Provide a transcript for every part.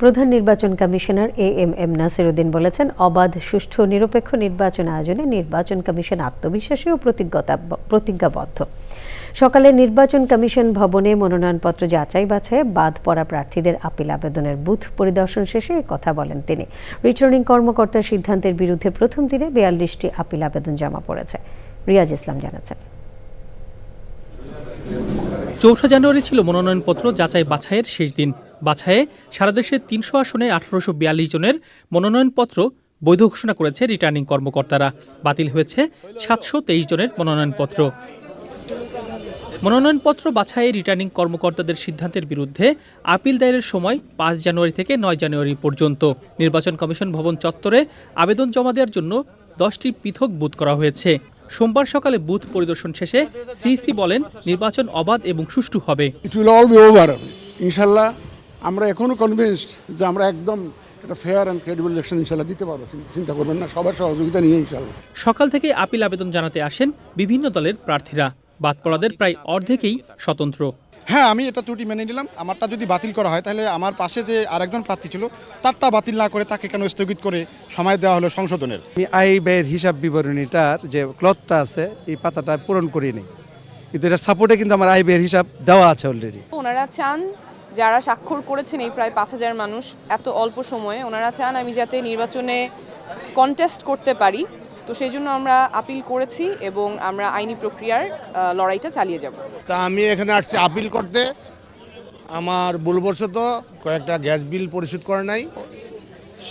প্রধান নির্বাচন commissioner A M M Nasiruddin বলেছেন, অবাধ, সুষ্ঠু, নিরপেক্ষ নির্বাচন আয়োজনে নির্বাচন কমিশন আত্মবিশ্বাসী ও প্রতিজ্ঞতা প্রতিজ্ঞাবদ্ধ। সকালে নির্বাচন কমিশন ভবনে মনোনয়নপত্র যাচাই বাছাই, বাদ পড়া প্রার্থীদের আপিল আবেদনের বুথ পরিদর্শন শেষে কথা বলেন তিনি। রিটার্নিং কর্মকর্তার সিদ্ধান্তের বিরুদ্ধে প্রথম দিনে বিয়াল্লিশটি আপিল আবেদন জমা পড়েছে। রিয়াজ ইসলাম জানাচ্ছেন। চৌঠা জানুয়ারি ছিল মনোনয়নপত্র যাচাই বাছাইয়ের শেষ দিন। বাছাইয়ে সারা দেশের তিনশো আসনে আঠারোশো বিয়াল্লিশ জনের মনোনয়নপত্র বৈধ ঘোষণা করেছে রিটার্নিং কর্মকর্তারা। বাতিল হয়েছে সাতশো তেইশ জনের মনোনয়নপত্র। মনোনয়নপত্র বাছাইয়ে রিটার্নিং কর্মকর্তাদের সিদ্ধান্তের বিরুদ্ধে আপিল দায়েরের সময় পাঁচ জানুয়ারি থেকে নয় জানুয়ারি পর্যন্ত। নির্বাচন কমিশন ভবন চত্বরে আবেদন জমা দেওয়ার জন্য দশটি পৃথক বুথ করা হয়েছে। সোমবার সকালে বুথ পরিদর্শন শেষে সিসি বলেন, নির্বাচন অবাধ এবং সুষ্ঠু হবে। ইনশাল্লাহ আমরা এখনও কনভিন্সড যে আমরা একদম একটা ফেয়ার অ্যান্ড ক্রেডিবল ইলেকশন ইনশাল্লাহ দিতে পারব। চিন- চিন্তা করবেন না সবার সহযোগিতা নিয়ে ইনশাল্লাহ। সকাল থেকে আপিল আবেদন জানাতে আসেন বিভিন্ন দলের প্রার্থীরা। বাদ পড়াদের প্রায় অর্ধেকেই স্বতন্ত্র। হ্যাঁ আমি এটা ত্রুটি মেনে নিলাম। আমারটা যদি বাতিল করা হয় তাহলে আমার পাশে যে আরেকজন প্রার্থী ছিল তারটা বাতিল না করে তাকে কেন স্থগিত করে সময় দেওয়া হলো সংশোধনের? আমি আয় ব্যয়ের হিসাব বিবরণীটার যে ক্লথটা আছে এই পাতাটা পূরণ করিনি। কিন্তু এটা সাপোর্টে কিন্তু আমার আয় ব্যয়ের হিসাব দেওয়া আছে অলরেডি ওনারা চান যারা স্বাক্ষর করেছেন এই প্রায় পাঁচ হাজার মানুষ, এত অল্প সময়ে, ওনারা চান আমি যাতে নির্বাচনে কন্টেস্ট করতে পারি। তো সেই জন্য আমরা আপিল করেছি এবং আমরা আইনি প্রক্রিয়ার লড়াইটা চালিয়ে যাব। তা আমি এখানে আসছি আপিল করতে। আমার ভুলবশত কয়েকটা গ্যাস বিল পরিশোধ করা নাই।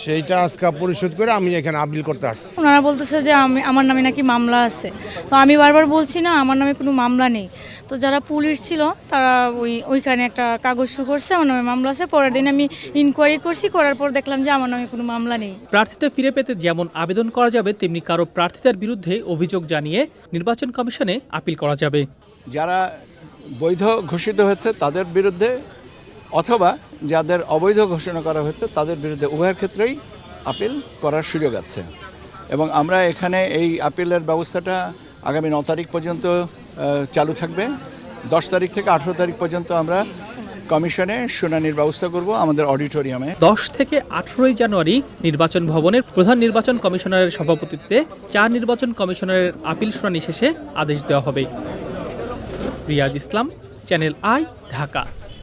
সেইটা আজকে পরিশোধ করে আমি এখানে আপিল করতে আসছি। ওনারা বলতেছে যে আমি আমার নামে নাকি মামলা আছে। তো আমি বারবার বলছি না আমার নামে কোনো মামলা নেই। তো যারা পুলিশ ছিল তারা ওই ওইখানে একটা কাগজ শু করছে আমার নামে মামলা আছে। পরের দিন আমি ইনকোয়ারি করছি করার পর দেখলাম যে আমার নামে কোনো মামলা নেই। প্রার্থিতা ফিরে পেতে যেমন আবেদন করা যাবে তেমনি কারও প্রার্থিতার বিরুদ্ধে অভিযোগ জানিয়ে নির্বাচন কমিশনে আপিল করা যাবে। যারা বৈধ ঘোষিত হয়েছে তাদের বিরুদ্ধে অথবা যাদের অবৈধ ঘোষণা করা হয়েছে, তাদের বিরুদ্ধে উভয়ের ক্ষেত্রেই আপিল করার সুযোগ আছে। এবং আমরা এখানে এই আপিলের ব্যবস্থাটা আগামী ন তারিখ পর্যন্ত চালু থাকবে। দশ তারিখ থেকে আঠেরো তারিখ পর্যন্ত আমরা কমিশনে শুনানির ব্যবস্থা করব আমাদের অডিটোরিয়ামে। দশ থেকে আঠেরোই জানুয়ারি নির্বাচন ভবনের প্রধান নির্বাচন কমিশনারের সভাপতিত্বে চার নির্বাচন কমিশনারের আপিল শুনানি শেষে আদেশ দেওয়া হবে। Riaz Islam, channel I, Dhaka.